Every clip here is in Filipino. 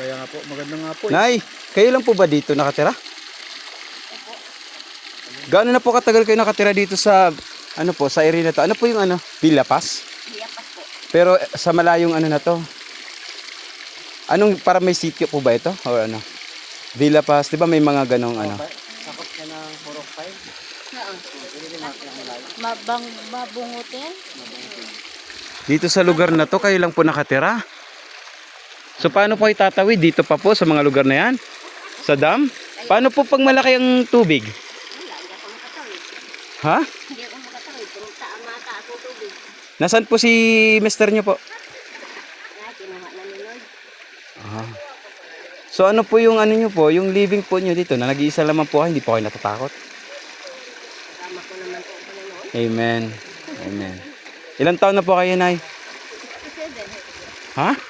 Kaya nga po, maganda nga po. eh. Nay, kayo lang po ba dito nakatira? Gaano na po katagal kayo nakatira dito sa ano po, sa area na to? Ano po yung ano? Villa Paz? Liyapas po. Pero eh, sa malayong ano na to? Anong para may sitio po ba ito? Or ano? Villa Paz, 'di ba may mga ganong ano? Sakot ka ng 405. Saan? Pwede din natin ang malayo. Mabang, mabungutin? Dito sa lugar na to kayo lang po nakatira. So paano po kayo tatawid dito pa po sa mga lugar na yan? Sa dam? Paano po pag malaki ang tubig? Wala, hindi ako makatawid. Ha? Ako makatawid. Tubig. Nasaan po si mister niyo po? Ah. So ano po yung ano niyo po, yung living po niyo dito na nag-iisa lamang po kayo, hindi po kayo natatakot? Tama ko naman po ang Panginoon. Amen. Amen. Ilang taon na po kayo, Nay? 67. Ha?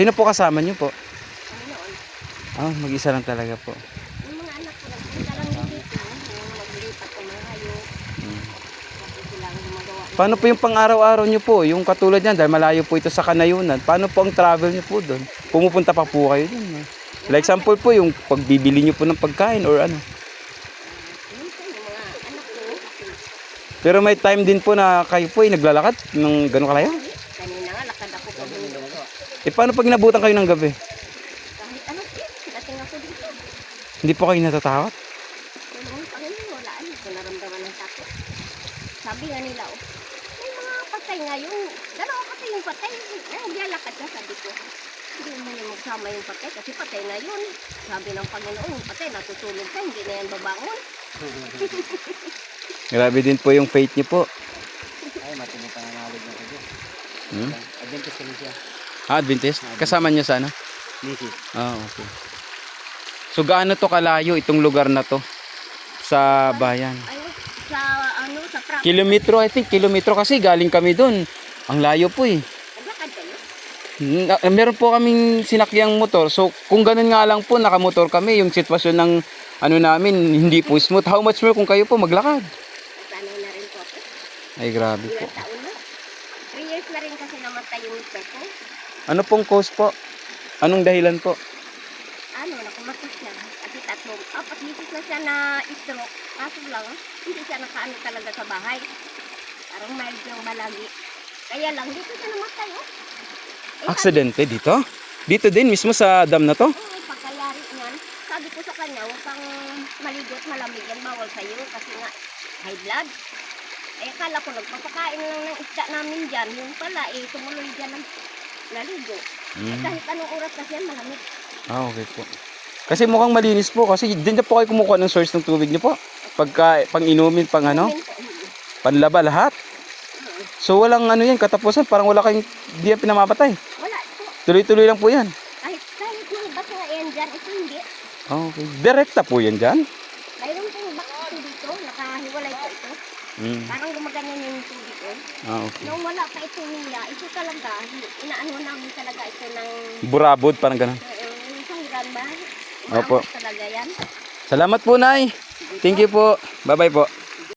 67. Ah. Sino po kasama niyo po? Ah, mag-isa lang talaga po. Yung mga anak ko lang, punta lang dito. Yung maglipat ko mga hayop. Hmm. Paano po yung pang-araw-araw niyo po? Yung katulad niyan, dahil malayo po ito sa kanayunan. Paano po ang travel niyo po doon? Pumupunta pa po kayo doon. Like example po, yung pagbibili niyo po ng pagkain or ano. Ko, Pero may time din po na kayo po ay naglalakad ng gano'ng kalayo. kanina nga lakad ako pa dito. Eh paano pag inabutan kayo ng gabi? Kahit ano, dating ako dito. Hindi po kayo natatakot? Tulungan Panginoon, wala ano ko naramdaman ng takot. Sabi nga nila, oh, may mga patay nga yung, dalawa kasi yung patay, eh, naglalakad ka, sabi ko. Hindi mo na magsama yung patay kasi patay na yun. Sabi ng Panginoon, yung patay, natutulog ka, hindi na yan babangon. Grabe din po yung faith niyo po. Ay, matindi pa nga knowledge na kayo. Hmm? Adventist kami siya. Ah, Adventist? Kasama niyo sa ano? Nisi. Ah, okay. So gaano to kalayo itong lugar na to sa bayan? Ay, sa, ano, sa truck. Kilometro, I think, kilometro kasi galing kami doon. Ang layo po eh. Naglakad kayo? Na- meron po kaming sinakyang motor. So, kung ganun nga lang po, nakamotor kami, yung sitwasyon ng ano namin, hindi po smooth. How much more kung kayo po maglakad? Sanay na rin po. Ay, grabe po. Ilang taon na. Years na rin kasi namatay yung ko. Ano pong cause po? Anong dahilan po? ano, nakumakas siya. Kasi tatlo, apat bisis na siya na stroke. Kaso lang, hindi siya nakaano talaga sa bahay. Parang mild yung malagi. Kaya lang, dito siya namatay, oh. Eh, Aksidente dito? Dito din, mismo sa dam na to? sabi, eh, pagkayari niyan, sabi ko sa kanya, huwag kang maligo at malamig yan, bawal sa'yo kasi nga, high blood. Eh, akala ko nagpapakain lang ng isda namin dyan. Yung pala, eh, tumuloy dyan ng naligo. Eh, Mm. kahit anong oras kasi yan, malamig. Ah, okay po. Kasi mukhang malinis po. Kasi din na po kayo kumukuha ng source ng tubig niyo po. Pagka, pang inumin, pang ano, mm. panlaba, lahat. So walang ano yan, katapusan. Parang wala kayong, di yan pinamapatay. Wala po. Tuloy-tuloy lang po yan. Kahit, kahit mga nga yan dyan, ito hindi. Ah, Okay. Direkta po yan dyan. Mayroon pong bato dito, nakahiwalay po. Mm. Parang gumaganyan yung tubig ko. Ah, okay. Nung wala pa ito niya, ito talaga, inaano namin talaga ito ng Burabod, parang ganun. uh, isang gramba. Opo. Umaabot talaga yan. Salamat po, Nay. Thank you po. Bye-bye po.